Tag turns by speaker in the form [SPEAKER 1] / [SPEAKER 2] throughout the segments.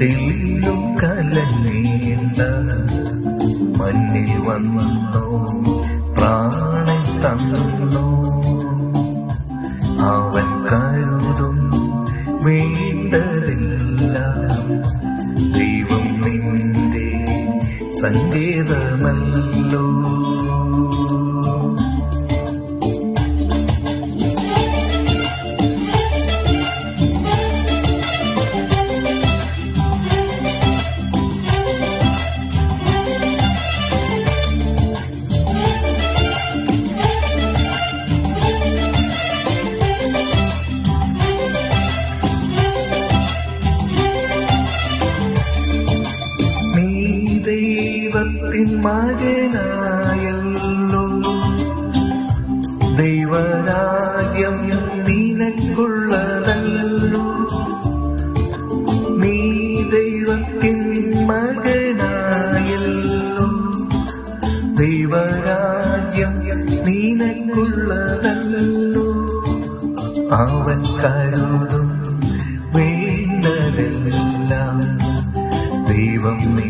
[SPEAKER 1] തെല്ലും കലനേണ്ട. മണ്ണിൽ വന്നോ പ്രാണൻ തന്നോ. സങ്കേതമല്ലോ ദൈവത്തിൻ മകനായല്ലോ ദൈവരാജ്യം നിനക്കുള്ളതല്ലോ. നീ ദൈവത്തിൻ മകനായല്ലോ ദൈവരാജ്യം നിനക്കുള്ളതല്ലോ. അവൻ കരുതും വേണ്ടതെല്ലാം ദൈവം നിന്റെ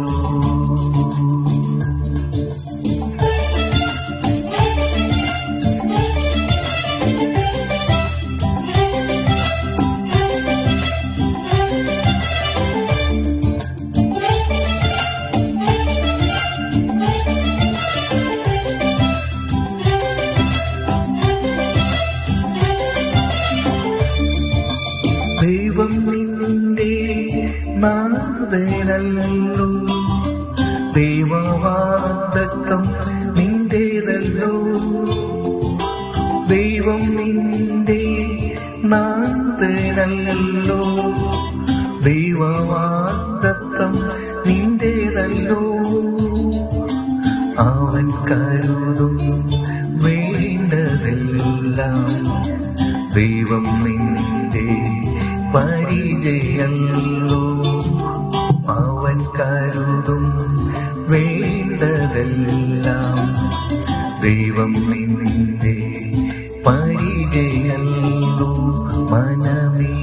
[SPEAKER 1] നാഥനല്ലോ ദൈവവാദക്കം നിന്റേതല്ലോ. ദൈവം നിന്റെ നാഥനല്ലോ ദൈവവാദത്വം നിന്റേതല്ലോ. അവൻ കരുതും വേണ്ടതെല്ലാം ദൈവം നിന്റെ പരിചയല്ലോ. കരുതും വേണ്ടതെല്ലാം ദൈവം നിന്നെ പരിചയല്ലു. മനമേ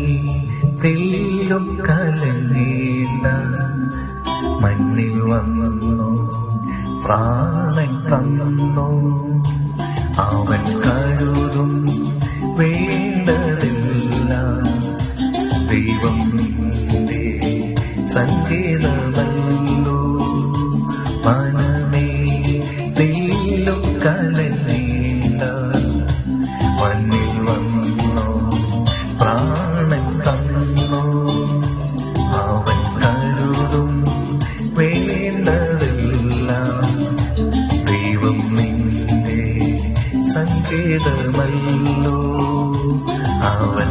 [SPEAKER 1] തെല്ലും കലങ്ങേണ്ട മണ്ണിൽ വന്നോ പ്രാണൻ തന്നോ. അവൻ കരുതും വേണ്ടതെല്ലാം സങ്കേതമല്ലോ അവൻ